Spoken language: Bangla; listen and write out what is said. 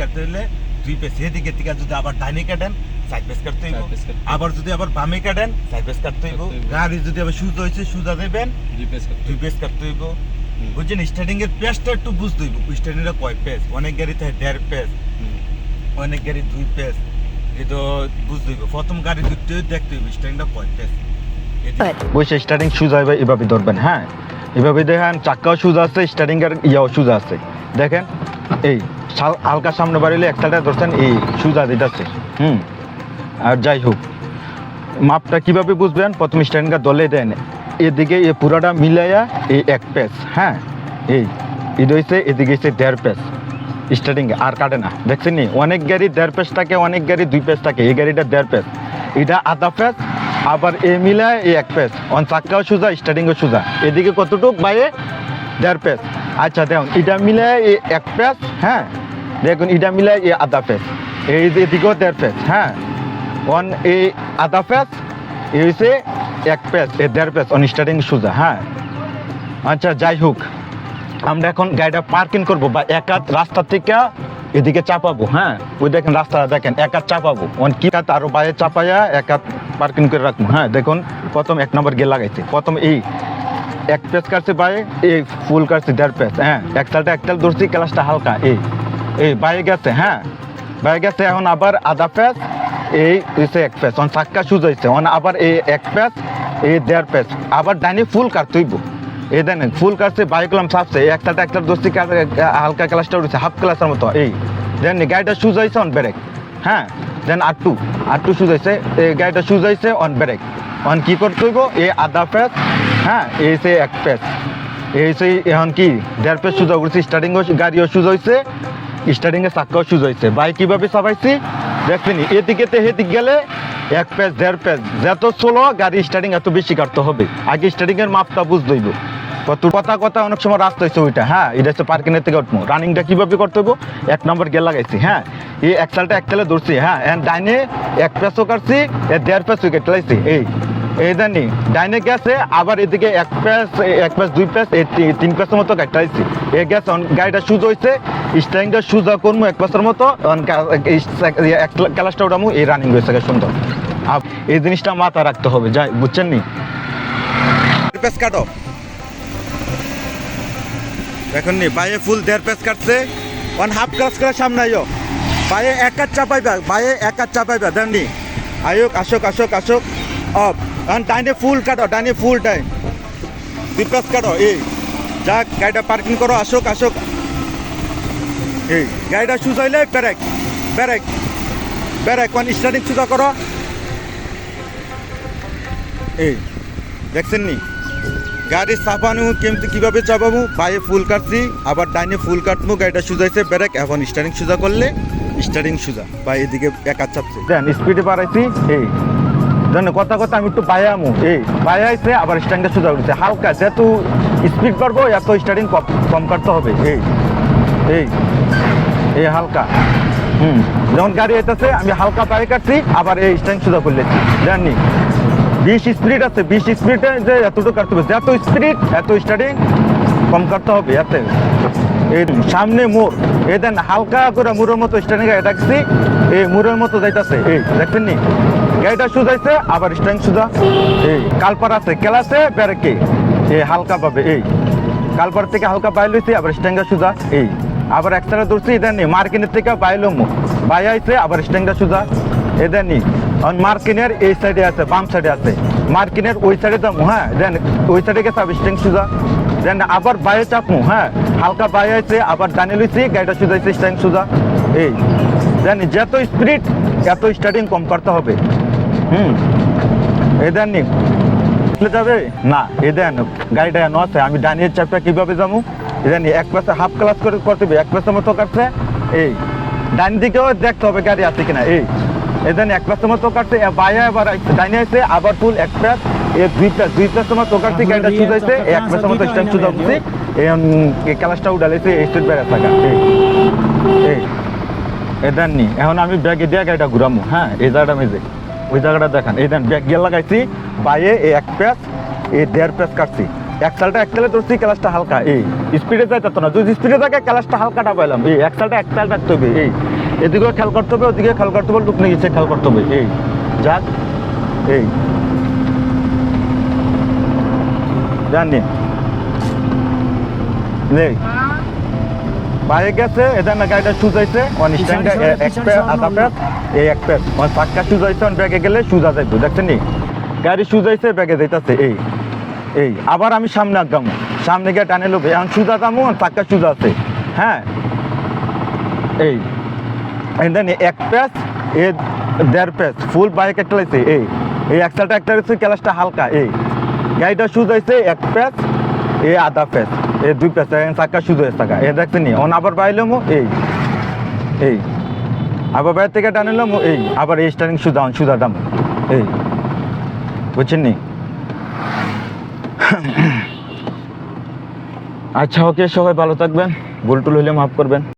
কাটতে হলে দুই পেস এদিকে থেকে যদি আবার ডাইনে কাটেন সাইড পেস কাটতে হইব। হইব। আবার যদি আবার বামে কাটেন সাইড পেস কাটতে হইব। গাড়ি যদি আবার সুজা হয়েছে সুজা দেবেন দুই পেস কাটতে হইব। বুঝছেন স্টার্টিং এর পেসটা একটু বুঝতে হইব। স্টার্টিং এর কয় পেস অনেক গাড়িতে দেড় পেস অনেক গাড়ি দুই পেস এটা বুঝতে হইব। প্রথম গাড়ি দুটো দেখতে হইব স্টার্টিংটা কয় পেস বসে স্টার্টিং শুজ হবে এভাবে ধরবেন হ্যাঁ? এভাবে দেখেন চাক্কাও শুজ আছে স্টার্টিং এর ইয়াও শুজ আছে। দেখেন এই হালকা সামনে বাড়িলে একটাটা ধরছেন, এই সুজা দিতেছে। হুম, আর যাই হোক, মাপটা কীভাবে বুঝবেন? প্রথম স্ট্যান্ডটা দলে দেন। এদিকে এ পুরাটা মিলাইয়া এই এক পেস হ্যাঁ? এই, এটা হচ্ছে এদিকে হচ্ছে দেড় পেস স্টার্টিং আর কাটে না। দেখছেন নি? অনেক গাড়ি দেড় পেস থাকে, অনেক গাড়ি দুই পেস থাকে। এই গাড়িটা দেড় পেস এটা আধা পেস আবার এ মিলায় এই এক পেস অন চাক্কাও সোজা স্টার্টিংও সোজা। এদিকে কতটুক বাইরে দেড় পেস আচ্ছা দেখুন, এটা এই এক পেস হ্যাঁ? দেখুন, এটা মিলায় এই আধা পেস এই যে এদিকেও দেড় পেস হ্যাঁ? অন এই আধা পেস এই হচ্ছে এক পেস এ দেড় পেস অন স্টার্টিং সোজা হ্যাঁ? আচ্ছা যাই হোক, আমরা এখন গাড়িটা পার্কিং করব বা এক হাত রাস্তা থেকে এদিকে চাপাবো হ্যাঁ? ওই দেখেন রাস্তাটা, দেখেন, এক হাত চাপাবো। অন কি হাত আরও বাইরে চাপাইয়া এক হাত পার্কিং করে রাখব হ্যাঁ? দেখুন, প্রথম এক নম্বর গিয়ে লাগাইছে। প্রথম এই এক পেস কাটছে বাইরে এই ফুল কাটছে দেড় পেস হ্যাঁ? একটালটা একটাল ধরছি, ক্লাসটা হালকা, এই। এই বাইরে গেছে হ্যাঁ? বাইরে গেছে এখন আবার আধা পেস এই হচ্ছে এক পেস অন চাক্কা সুজ হয়েছে অন আবার এই এক পেস এই দেড় পেস আবার ডাইনি ফুল কাটতেইব এই দেন, ফুল কাটছে বাইক কলাম চাপছে একটাটা একটা দোস্তি হালকা ক্লাসটা উঠেছে হাফ ক্লাসের মতো, এই। দেন গাড়িটা সুজ হয়েছে অন ব্রেক হ্যাঁ? দেন আর টু আর টু সুজ হয়েছে এই গাড়িটা সুজ হয়েছে অন ব্রেক অন কি করতে হইব? এই আধা পেস হ্যাঁ এই সে এক পেস এই সেই এখন কি, দেড় পেস সুজা করছি স্টার্টিং গাড়িও সুজ হয়েছে স্টার্টিং এ চাক্কাও সুজ হয়েছে বাইক কীভাবে চাপাইছি দেখছিনি এদিকে তে হেদিক গেলে এক পেজ, দেড় পেজ। যত চলো গাড়ি স্টার্টিং এত বেশি কাটতে হবে। আগে স্টার্টিং এর মাপটা বুঝতে হইব। কত কথা কথা অনেক সময় রাস্তা হয়েছে ওইটা। হ্যাঁ এটা হচ্ছে পার্কিং এর থেকে উঠবো। রানিংটা কীভাবে করতে হইব? এক নম্বর গেল লাগাইছি হ্যাঁ। এই এক সালটা এক তালে ধরছি হ্যাঁ। ডাইনে এক পেসও কাটছি দেড় পেস উইকেট লাইছি এই এই জানি ডাইনে গেছে আবার এদিকে এক প্যাস এক প্যাস দুই প্যাস তিন প্যাসের মতো গাড়িটা আইছি। এ অন, গাড়িটা সুজ হয়েছে স্টাইংটা সুজা করব এক প্যাসের মতো, অন কা- এই রানিং হয়েছে সুন্দর। আপ এই জিনিসটা মাথা রাখতে হবে, যাই, বুঝছেন নি? প্যাস কাটো। দেখুন নি বাইরে ফুল দেড় প্যাস কাটছে, অন হাফ ক্লাস করে সামনে আইও। বাইরে এক কাজ চাপাইবা বাইরে এক কাজ চাপাইবা, দেন নি। আয়োক, আসক আসক আসক, অফ। এখন ডাইনে ফুল কাটো ডাইনে ফুল টাইম দুই প্যাস কাটো এই যাক গাড়িটা পার্কিং করো আসক আসক এই গাড়িটা সুজ হইলে ব্যারেক ব্যারেক ব্যারেক কোন স্টার্টিং সুজা করো এই দেখছেন নি গাড়ি চাপানো কেমতি কীভাবে চাপাবো বাইরে ফুল কাটছি আবার ডাইনে ফুল কাটবো গাড়িটা সুজাইছে ব্রেক এখন স্টারিং সুজা করলে স্টারিং সুজা বা এদিকে একা চাপছে দেন স্পিডে বাড়াইছি এই জানো, কথা কথা আমি একটু আমু। এই, বাইরে আইছে, আবার স্ট্যান্ডে সুজা উঠছে। হালকা, যেহেতু স্পিড করব এত স্টার্টিং কম কাটতে হবে। এই এই এই হালকা। হুম যখন গাড়ি আইতেছে, আমি হালকা পায়ে কাটছি, আবার এই স্ট্যান্ড সুজা করলেছি জানি বিশ স্পিড আছে, বিশ স্পিডে যে এতটুকু কাটতে হবে। যত স্পিড এত স্টার্টিং কম কাটতে হবে এতে। এই সামনে মোড়। এই দেন, হালকা করে মুড়ের মতো স্টার্টিং গাড়ি রাখছি। এই মুড়ের মতো যাইতাছে। এই, দেখছেন নি? গাড়িটা সুজাইছে, আবার স্টার্টিং সুজা। এই, কালপার আছে কেলাছে ব্যারেকে। এই, হালকা পাবে, এই। কালপার থেকে হালকা বাইল হইছে আবার স্ট্যাঙ্গা সুজা, এই। আবার একসাথে ধরছি দেন নি মার্কিনের থেকে বাইলো মো বাই আইছে, আবার স্ট্যাঙ্গা সুজা এদানি মার্কিনের এই সাইডে আছে, বাম সাইডে আছে। মার্কিনের ওই সাইডে যাব হ্যাঁ দেন, ওই সাইডে গেছে, আবার স্ট্যাং সুজা। দেন, আবার বাইরে চাপমু হ্যাঁ। হালকা বাইরে আছে আবার ডানে লইছি, গাড়িটা সুজাইছে স্ট্যাং সুজা, এই। দেন যত স্পিড এত স্টার্টিং কম করতে হবে। হুম। নি। যাবে? না এ দেন গাড়িটা এনে আছে। আমি ডানিয়ে চাপটা কীভাবে যাব এক পাশে হাফ ক্লাস করে করতে হবে এক পাশের মতো কাটছে। এই ডান দিকেও দেখতে হবে গাড়ি আছে কিনা। এই এদেন এক কাটছে বাইরে আবার ডাইনে আছে আবার ফুল এক প্যাস এ দুই প্যাসের মতো কাটছে গাড়িটা সুজাইছে এক স্ট্যান্ড উঠছে ক্লাসটা উঠালেছে স্টেট বাইরে থাকা এই এই এদান নি এখন আমি ব্যাগে দিয়ে গাড়িটা ঘুরামো হ্যাঁ? এই জায়গাটা মেজে ওই জায়গাটা দেখেন, এই দেন গিয়ে লাগাইছি বাইরে এই এক প্যাস এই দেড় প্যাস কাটছি। এক সালটা এক একসালে ধরছি ক্লাসটা হালকা, এই স্পিডে যাইতে না, যদি স্পিডে থাকে ক্লাসটা হালকাটা পাইলাম এই, এক সালটা এক একসাল রাখতে হবে, এই, এদিকেও খেয়াল করতে হবে, ওদিকে খেয়াল করতে হবে টুকনে গেছে, খেয়াল করতে হবে, এই, যাক, এই। জানি নেই বাইরে গেছে এটা না গাড়িটা সুজাইছে। অন স্ট্যান্ডে এক পেয়ার আধা পেয়ার এই এক পেয়ার। অন পাক্কা সুজাইছে অন ব্যাগে গেলে সুজা যাইব দেখছেন নি? গাড়ি সুজাইছে ব্যাগে যাইতাছে এই এই আবার আমি সামনে আগাম। সামনে গিয়ে টানে লোক এখন সুজা যাব অন পাক্কা সুজা আছে। হ্যাঁ এই and then এক প্যাচ এ দেড় প্যাচ ফুল বাইক একটা লাইছে এই এই একসালটা একটা লাইছে ক্লাসটা হালকা এই। গাড়িটা সুজাইছে এক প্যাচ এ আধা প্যাচ এ দুই প্যাচ চাকা শুধু থাকা এ দেখতে নি অন আবার বাইলাম এই এই, আবার বাইরে থেকে টানিলাম এই, আবার এই স্টারিং সুদা, অন সুদা দাম এই, বুঝছেন নি? আচ্ছা ওকে, সবাই ভালো থাকবেন, ভুল টুল হলে মাফ করবেন।